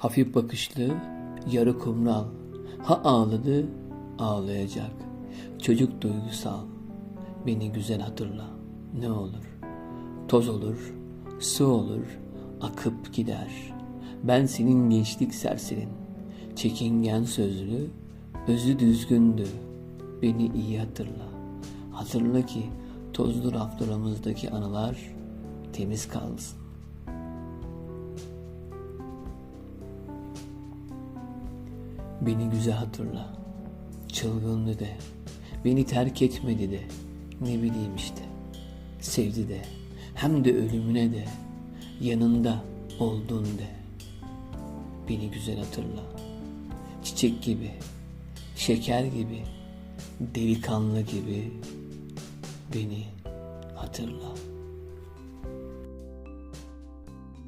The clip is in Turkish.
Hafif bakışlı, yarı kumral. Ha ağladı, ağlayacak. Çocuk duygusal. Beni güzel hatırla. Ne olur. Toz olur, su olur, akıp gider. Ben senin gençlik serserin. Çekingen sözlü, özü düzgündü. Beni iyi hatırla. Hatırla ki tozlu raflarımızdaki anılar temiz kalsın. Beni güzel hatırla. Çılgındı de. Beni terk etmedi de. Ne bileyim işte. Sevdi de. Hem de ölümüne de. Yanında oldun de. Beni güzel hatırla. Çiçek gibi. Şeker gibi. Delikanlı gibi. Beni hatırla.